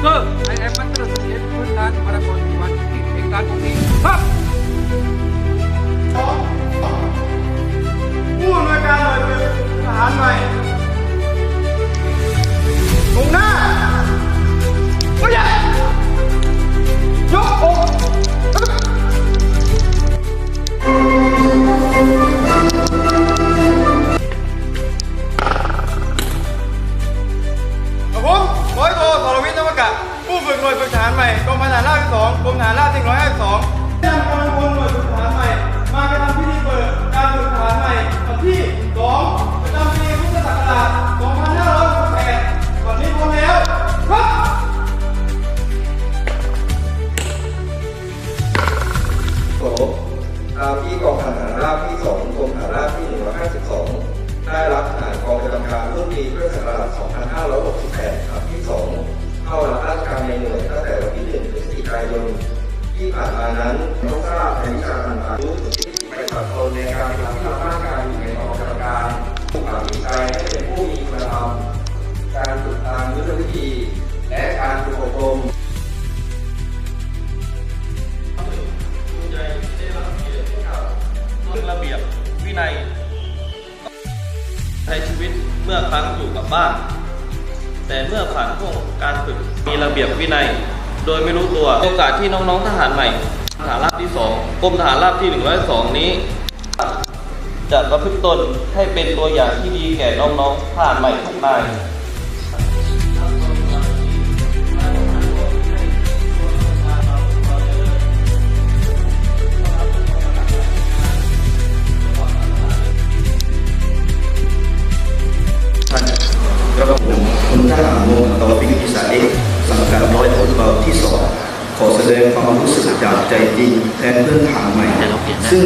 So, I am Matra Sujit, Kultan Marathon, 150, Ekatuni, Hop! องพันฐานราบที่สองกรมฐานราบที่ร้อยห้าสิบสองนำกำลังพลหน่วยฝึกทหารใหม่ มากระทำพิธีเปิดการฝึกทหารใหม่วันที่สองประจำปีพุทธศักราชสองพันห้าร้อยหกสิบแปดวันนี้พร้อมแล้วครับโอ้ราพี่กองทหารราบที่สองกรมทหารราบที่หนึ่งร้อยห้าสิบสองได้รับทหารกองประจำการรุ่นปีพุทธศักราช2568ครับที่สองเข้ารับราชการในหน่วยายนที่ผ่านมานั้นต้องทราบในวิชาต่างๆรู้ถึงที่ไปตัดตนในการทำร่างกายอยู่ในกองประจำการผู้ปฏิใจให้เป็นผู้มีคุณธรรมการฝึกตามยุทธวิธี และการฝึกอบรมรับเกียรติจากเรื่องระเบียบวินัยใช้ชีวิตเมื่อครั้งอยู่กับบ้าน แต่เมื่อผ่านช่วงการฝึกมีระเบียบวินัย โดยไม่รู้ตัวโอกาสที่น้องๆทหารใหม่ทหารราบที่2กรมทหารราบที่ 102 นี้จะประพฤติตนให้เป็นตัวอย่างที่ดีแก่น้องๆทหารใหม่ทุกนาย ดงความรู้สึกจากใจจริงแทนเพื่อนทหารใหม่ซึ่ง